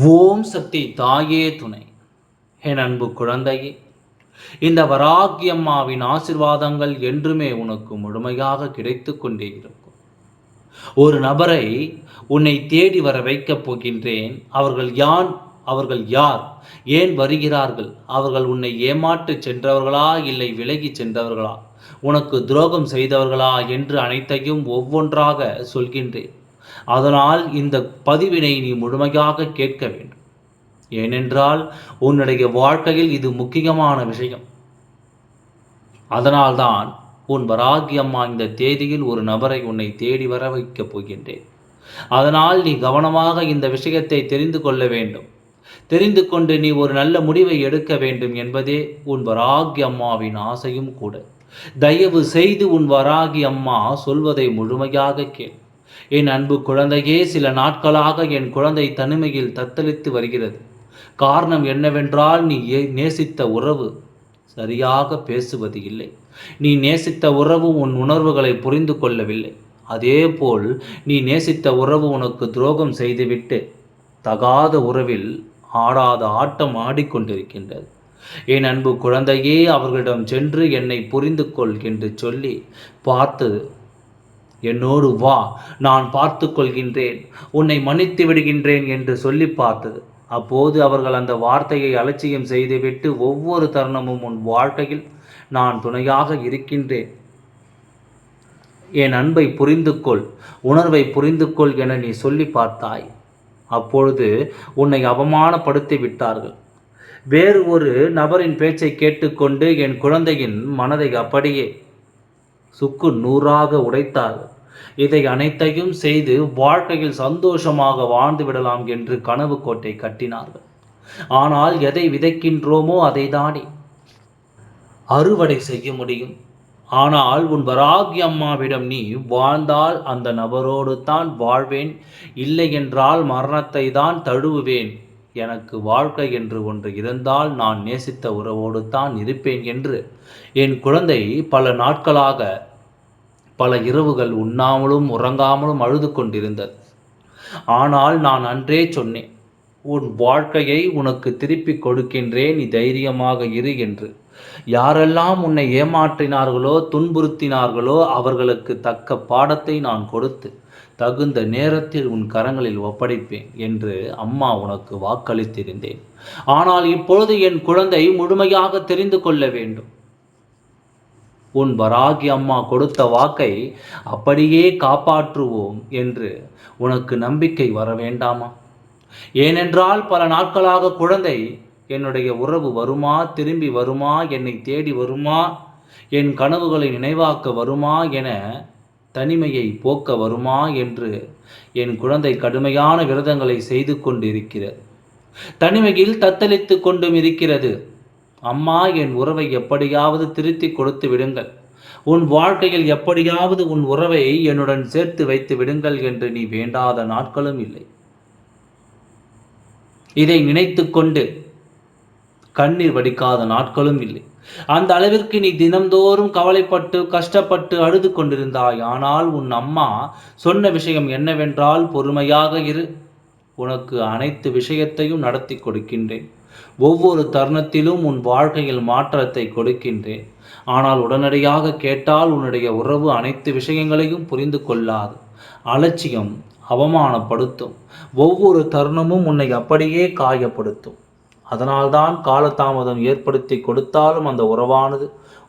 ஓம் சக்தி தாயே துணை. என் அன்பு குழந்தையே இந்த வராகியம்மாவின் ஆசிர்வாதங்கள் என்றுமே உனக்கு முழுமையாக கிடைத்து கொண்டே இருக்கும். ஒரு நபரை உன்னை தேடி வர வைக்கப் போகின்றேன். அவர்கள் யான் அவர்கள் யார்? ஏன் வருகிறார்கள்? அவர்கள் உன்னை ஏமாற்றிச் சென்றவர்களா? இல்லை விலகி சென்றவர்களா? உனக்கு துரோகம் செய்தவர்களா? என்று அனைத்தையும் ஒவ்வொன்றாக சொல்கின்றேன். அதனால் இந்த பதிவினை நீ முழுமையாக கேட்க வேண்டும். ஏனென்றால் உன்னுடைய வாழ்க்கையில் இது முக்கியமான விஷயம். அதனால்தான் உன் வராகி அம்மா இந்த தேதியில் ஒரு நபரை உன்னை தேடி வர வைக்கப் போகின்றேன். அதனால் நீ கவனமாக இந்த விஷயத்தை தெரிந்து கொள்ள வேண்டும். தெரிந்து கொண்டு நீ ஒரு நல்ல முடிவை எடுக்க வேண்டும் என்பதே உன் வராகி அம்மாவின் ஆசையும் கூட. தயவு செய்து உன் வராகி அம்மா சொல்வதை முழுமையாக கேள். என் அன்பு குழந்தையே சில நாட்களாக என் குழந்தை தனிமையில் தத்தளித்து வருகிறது. காரணம் என்னவென்றால் நீ நேசித்த உறவு சரியாக பேசுவது இல்லை. நீ நேசித்த உறவு உன் உணர்வுகளை புரிந்து கொள்ளவில்லை. அதேபோல் நீ நேசித்த உறவு உனக்கு துரோகம் செய்துவிட்டு தகாத உறவில் ஆடாத ஆட்டம் ஆடிக்கொண்டிருக்கின்றது. என் அன்பு குழந்தையே அவர்களிடம் சென்று என்னை புரிந்து கொள் என்று சொல்லி பார்த்து என்னோடு வா நான் பார்த்து கொள்கின்றேன். உன்னை மன்னித்து விடுகின்றேன் என்று சொல்லி பார்த்தது. அப்போது அவர்கள் அந்த வார்த்தையை அலட்சியம் செய்துவிட்டு ஒவ்வொரு தருணமும் உன் வாழ்க்கையில் நான் துணையாக இருக்கின்றேன். என் அன்பை புரிந்து கொள் உணர்வை புரிந்து கொள் என நீ சொல்லி பார்த்தாய். அப்பொழுது உன்னை அவமானப்படுத்தி விட்டார்கள். வேறு ஒரு நபரின் பேச்சை கேட்டுக்கொண்டு என் குழந்தையின் மனதை அப்படியே சுக்கு நூறாக உடைத்தார்கள் இதை அனைத்தையும் செய்து வாழ்க்கையில் சந்தோஷமாக வாழ்ந்து விடலாம் என்று கனவு கோட்டை கட்டினார்கள். ஆனால் எதை விதைக்கின்றோமோ அதை தானே அறுவடை செய்ய முடியும். ஆனால் உன் வராகி அம்மாவிடம் நீ வாழ்ந்தால் அந்த நபரோடு தான் வாழ்வேன். இல்லை என்றால் மரணத்தை தான் தழுவுவேன். எனக்கு வாழ்க்கை என்று ஒன்று இருந்தால் நான் நேசித்த உறவோடு தான் இருப்பேன் என்று. என் குழந்தை பல நாட்களாக பல இரவுகள் உண்ணாமலும் உறங்காமலும் அழுது கொண்டிருந்தது. ஆனால் நான் அன்றே சொன்னேன் உன் வாழ்க்கையை உனக்கு திருப்பி கொடுக்கின்றேன் நீ தைரியமாக இரு என்று. யாரெல்லாம் உன்னை ஏமாற்றினார்களோ துன்புறுத்தினார்களோ அவர்களுக்கு தக்க பாடத்தை நான் கொடுத்து தகுந்த நேரத்தில் உன் கரங்களில் ஒப்படைப்பேன் என்று அம்மா உனக்கு வாக்களித்திருந்தேன். ஆனால் இப்பொழுது என் குழந்தை முழுமையாக தெரிந்து கொள்ள வேண்டும். உன் வராகி அம்மா கொடுத்த வாக்கை அப்படியே காப்பாற்றுவோம் என்று உனக்கு நம்பிக்கை வர வேண்டாமா? ஏனென்றால் பல நாட்களாக குழந்தை என்னுடைய உறவு வருமா திரும்பி வருமா என்னை தேடி வருமா என் கனவுகளை நினைவாக்க வருமா என தனிமையை போக்க வருமா என்று என் குழந்தை கடுமையான விரதங்களை செய்து கொண்டு இருக்கிறது தனிமையில் தத்தளித்து கொண்டும் இருக்கிறது. அம்மா என் உறவை எப்படியாவது திருத்தி கொடுத்து விடுங்கள். உன் வாழ்க்கையில் எப்படியாவது உன் உறவை என்னுடன் சேர்த்து வைத்து விடுங்கள் என்று நீ வேண்டாத நாட்களும் இல்லை. இதை நினைத்து கொண்டு கண்ணீர் வடிக்காத நாட்களும் இல்லை. அந்த அளவிற்கு நீ தினம்தோறும் கவலைப்பட்டு கஷ்டப்பட்டு அழுது கொண்டிருந்தாய். ஆனால் உன் அம்மா சொன்ன விஷயம் என்னவென்றால் பொறுமையாக இரு. உனக்கு அனைத்து விஷயத்தையும் நடத்தி கொடுக்கின்றேன். ஒவ்வொரு தருணத்திலும் உன் வாழ்க்கையில் மாற்றத்தை கொடுக்கின்றேன். ஆனால் உடனடியாக கேட்டால் உன்னுடைய உறவு அனைத்து விஷயங்களையும் புரிந்து கொள்ளாது. அலட்சியம் அவமானப்படுத்தும். ஒவ்வொரு தருணமும் உன்னை அப்படியே காயப்படுத்தும். அதனால்தான் காலதாமதம் ஏற்படுத்தி கொடுத்தாலும் அந்த உறவானது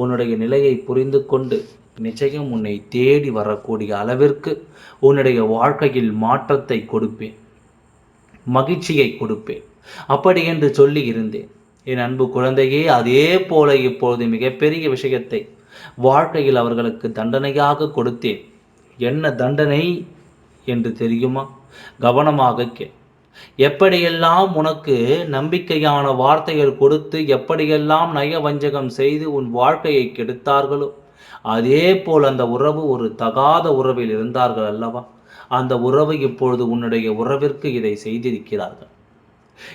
உன்னுடைய நிலையை புரிந்து கொண்டு நிச்சயம் உன்னை தேடி வரக்கூடிய அளவிற்கு உன்னுடைய வாழ்க்கையில் மாற்றத்தை கொடுப்பேன். மகிழ்ச்சியை கொடுப்பேன். அப்படி என்று சொல்லி இருந்தேன். என் அன்பு குழந்தையே அதே போல இப்பொழுது மிகப்பெரிய விஷயத்தை வாழ்க்கையில் அவர்களுக்கு தண்டனையாக கொடுத்தேன். என்ன தண்டனை என்று தெரியுமா? கவனமாக கே எப்படியெல்லாம் உனக்கு நம்பிக்கையான வார்த்தைகள் கொடுத்து எப்படியெல்லாம் நயவஞ்சகம் செய்து உன் வாழ்க்கையை கெடுத்தார்களோ அதே போல் அந்த உறவு ஒரு தகாத உறவில் இருந்தார்கள் அல்லவா? அந்த உறவு இப்பொழுது உன்னுடைய உறவிற்கு இதை செய்திருக்கிறார்கள்.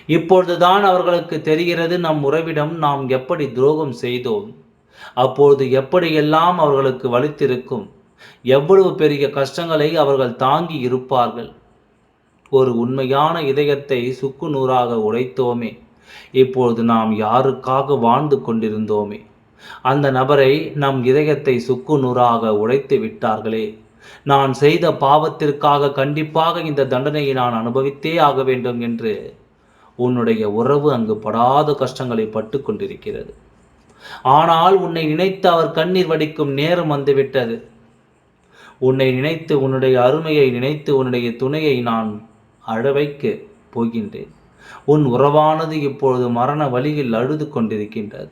இப்பொழுதுதான் அவர்களுக்கு தெரிகிறது நம் உறவிடம் நாம் எப்படி துரோகம் செய்தோம் அப்பொழுது எப்படியெல்லாம் அவர்களுக்கு வலித்திருக்கும் எவ்வளவு பெரிய கஷ்டங்களை அவர்கள் தாங்கி இருப்பார்கள் ஒரு உண்மையான இதயத்தை சுக்கு நூறாக உடைத்தோமே. இப்பொழுது நாம் யாருக்காக வாழ்ந்து கொண்டிருந்தோமே? அந்த நபரை நம் இதயத்தை சுக்கு நூறாக உடைத்து விட்டார்களே. நான் செய்த பாவத்திற்காக கண்டிப்பாக இந்த தண்டனையை நான் அனுபவித்தே ஆக வேண்டும் என்று உன்னுடைய உறவு அங்கு படாத கஷ்டங்களை பட்டு கொண்டிருக்கிறது. ஆனால் உன்னை நினைத்து அவர் கண்ணீர் வடிக்கும் நேரம் வந்துவிட்டது. உன்னை நினைத்து உன்னுடைய அருமையை நினைத்து உன்னுடைய துணையை நான் அழவைக்க போகின்றேன். உன் உறவானது இப்பொழுது மரண வழியில் அழுது கொண்டிருக்கின்றது.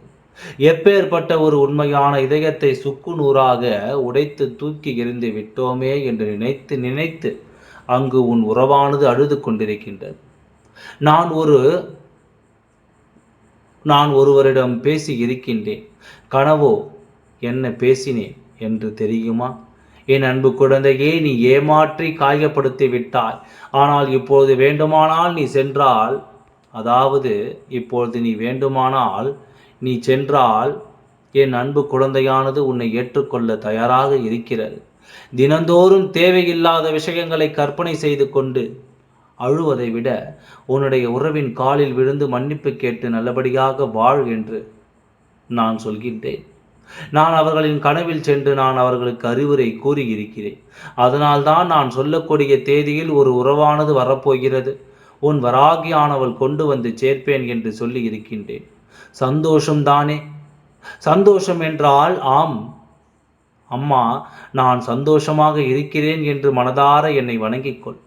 எப்பேற்பட்ட ஒரு உண்மையான இதயத்தை சுக்கு நூறாக உடைத்து தூக்கி எறிந்து விட்டோமே என்று நினைத்து நினைத்து அங்கு உன் உறவானது அழுது கொண்டிருக்கின்றது. நான் ஒரு நான் ஒருவரிடம் பேசி இருக்கின்றேன். கனவோ என்ன பேசினேன் என்று தெரியுமா? என் அன்பு குழந்தையே நீ ஏமாற்றி காயப்படுத்தி விட்டாய் ஆனால் இப்பொழுது வேண்டுமானால் நீ சென்றால் அதாவது இப்பொழுது நீ வேண்டுமானால் நீ சென்றால் என் அன்பு குழந்தையானது உன்னை ஏற்றுக்கொள்ள தயாராக இருக்கிறது. தினந்தோறும் தேவையில்லாத விஷயங்களை கற்பனை செய்து கொண்டு அழுவதை விட உன்னுடைய உறவின் காலில் விழுந்து மன்னிப்பு கேட்டு நல்லபடியாக வாழ் என்று நான் சொல்கின்றேன். நான் அவர்களின் கனவில் சென்று நான் அவர்களுக்கு அறிவுரை கூறியிருக்கிறேன். அதனால்தான் நான் சொல்லக்கூடிய தேதியில் ஒரு உறவானது வரப்போகிறது. உன் வராகியானவள் கொண்டு வந்து சேர்ப்பேன் என்று சொல்லி இருக்கின்றேன் சந்தோஷம்தானே சந்தோஷம் என்றால் ஆம். அம்மா நான் சந்தோஷமாக இருக்கிறேன் என்று மனதார என்னை வணங்கிக்கொள்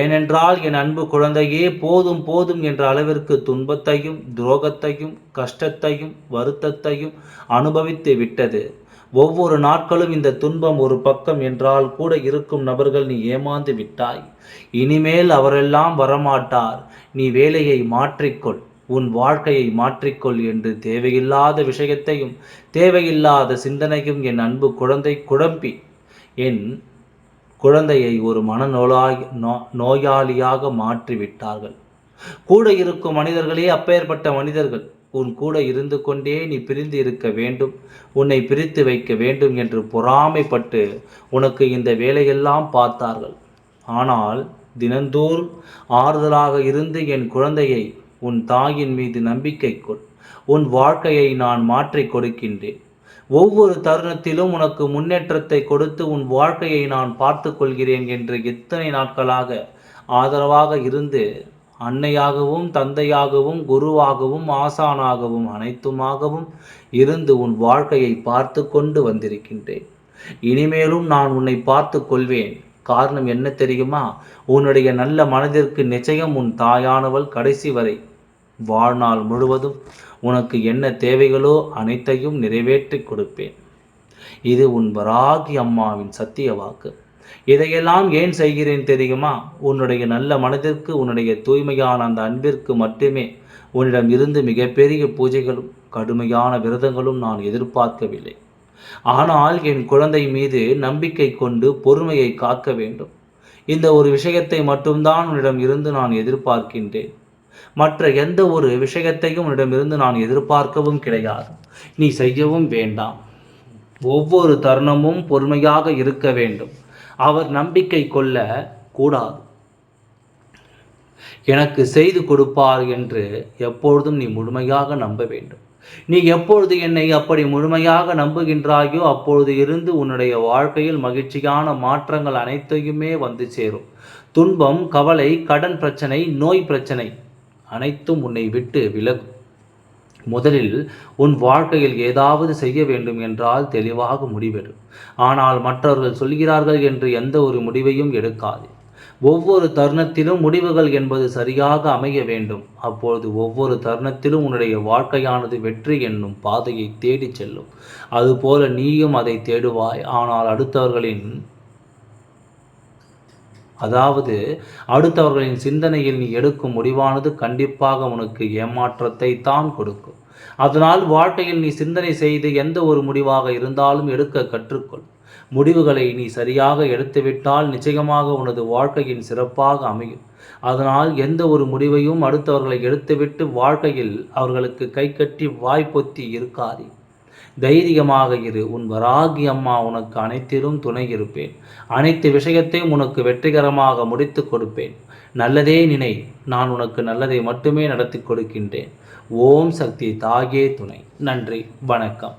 ஏனென்றால் என் அன்பு குழந்தையே போதும் போதும் என்ற அளவிற்கு துன்பத்தையும் துரோகத்தையும் கஷ்டத்தையும் வருத்தத்தையும் அனுபவித்து விட்டது. ஒவ்வொரு நாட்களும் இந்த துன்பம் ஒரு பக்கம் என்றால் கூட இருக்கும் நபர்கள் நீ ஏமாந்து விட்டாய். இனிமேல் அவரெல்லாம் வரமாட்டார். நீ வேலையை மாற்றிக்கொள் உன் வாழ்க்கையை மாற்றிக்கொள் என்று தேவையில்லாத விஷயத்தையும் தேவையில்லாத சிந்தனையும் என் அன்பு குழந்தை குழம்பி என் குழந்தையை ஒரு மனநோயாய் நோ நோயாளியாக மாற்றிவிட்டார்கள். கூட இருக்கும் மனிதர்களே அப்பேற்பட்ட மனிதர்கள் உன் கூட இருந்து கொண்டே நீ பிரிந்து இருக்க வேண்டும் உன்னை பிரித்து வைக்க வேண்டும் என்று பொறாமைப்பட்டு உனக்கு இந்த வேலையெல்லாம் பார்த்தார்கள். ஆனால் தினந்தோறும் ஆறுதலாக இருந்து என் குழந்தையை உன் தாயின் மீது நம்பிக்கை கொள் உன் வாழ்க்கையை நான் மாற்றிக் கொடுக்கின்றேன். ஒவ்வொரு தருணத்திலும் உனக்கு முன்னேற்றத்தை கொடுத்து உன் வாழ்க்கையை நான் பார்த்து கொள்கிறேன் என்று எத்தனை நாட்களாக ஆதரவாக இருந்து அன்னையாகவும் தந்தையாகவும் குருவாகவும் ஆசானாகவும் அனைத்துமாகவும் இருந்து உன் வாழ்க்கையை பார்த்து கொண்டு வந்திருக்கின்றேன். இனிமேலும் நான் உன்னை பார்த்து கொள்வேன் காரணம் என்ன தெரியுமா? உன்னுடைய நல்ல மனதிற்கு நிச்சயம் உன் தாயானவள் கடைசி வரை வாழ்நாள் முழுவதும் உனக்கு என்ன தேவைகளோ அனைத்தையும் நிறைவேற்றி கொடுப்பேன். இது உன் வராகி அம்மாவின் சத்திய வாக்கு. இதையெல்லாம் ஏன் செய்கிறேன் தெரியுமா? உன்னுடைய நல்ல மனதிற்கு உன்னுடைய தூய்மையான அந்த அன்பிற்கு மட்டுமே உன்னிடம் இருந்து மிகப்பெரிய பூஜைகளும் கடுமையான விரதங்களும் நான் எதிர்பார்க்கவில்லை. ஆனால் என் குழந்தை மீது நம்பிக்கை கொண்டு பொறுமையை காக்க வேண்டும். இந்த ஒரு விஷயத்தை மட்டும்தான் உன்னிடம் இருந்து நான் எதிர்பார்க்கின்றேன். மற்ற எந்த ஒரு விஷயத்தையும் உன்னிடமிருந்து நான் எதிர்பார்க்கவும் கிடையாது. நீ செய்யவும் வேண்டாம். ஒவ்வொரு தருணமும் பொறுமையாக இருக்க வேண்டும். அவர் நம்பிக்கை கொள்ள கூடாது. எனக்கு செய்து கொடுப்பார் என்று எப்பொழுதும் நீ முழுமையாக நம்ப வேண்டும். நீ எப்பொழுது என்னை அப்படி முழுமையாக நம்புகின்றாயோ அப்பொழுது இருந்து உன்னுடைய வாழ்க்கையில் மகிழ்ச்சியான மாற்றங்கள் அனைத்தையுமே வந்து சேரும். துன்பம் கவலை கடன் பிரச்சனை நோய் பிரச்சனை அனைத்தும் உன்னை விட்டு விலகும் முதலில் உன் வாழ்க்கையில் ஏதாவது செய்ய வேண்டும் என்றால் தெளிவாக முடிவெடு. ஆனால் மற்றவர்கள் சொல்கிறார்கள் என்று எந்த ஒரு முடிவையும் எடுக்காது. ஒவ்வொரு தருணத்திலும் முடிவுகள் என்பது சரியாக அமைய வேண்டும். அப்பொழுது ஒவ்வொரு தருணத்திலும் உன்னுடைய வாழ்க்கையானது வெற்றி என்னும் பாதையை தேடிச் செல்லும். அதுபோல நீயும் அதை தேடுவாய். ஆனால் அடுத்தவர்களின் அதாவது அடுத்தவர்களின் சிந்தனையில் நீ எடுக்கும் முடிவானது கண்டிப்பாக உனக்கு ஏமாற்றத்தை தான் கொடுக்கும். அதனால் வாழ்க்கையில் நீ சிந்தனை செய்து எந்த ஒரு முடிவாக இருந்தாலும் எடுக்க கற்றுக்கொள். முடிவுகளை நீ சரியாக எடுத்துவிட்டால் நிச்சயமாக உனது வாழ்க்கையின் சிறப்பாக அமையும். அதனால் எந்த ஒரு முடிவையும் அடுத்தவர்களை எடுத்துவிட்டு வாழ்க்கையில் அவர்களுக்கு கை கட்டி வாய்ப்பொத்தி இருக்காதே. தைரியமாக இரு. உன் வராகி அம்மா உனக்கு அனைத்திலும் துணை இருப்பேன். அனைத்து விஷயத்தையும் உனக்கு வெற்றிகரமாக முடித்து கொடுப்பேன். நல்லதே நினை நான் உனக்கு நல்லதை மட்டுமே நடத்தி கொடுக்கின்றேன். ஓம் சக்தி தாகே துணை. நன்றி வணக்கம்.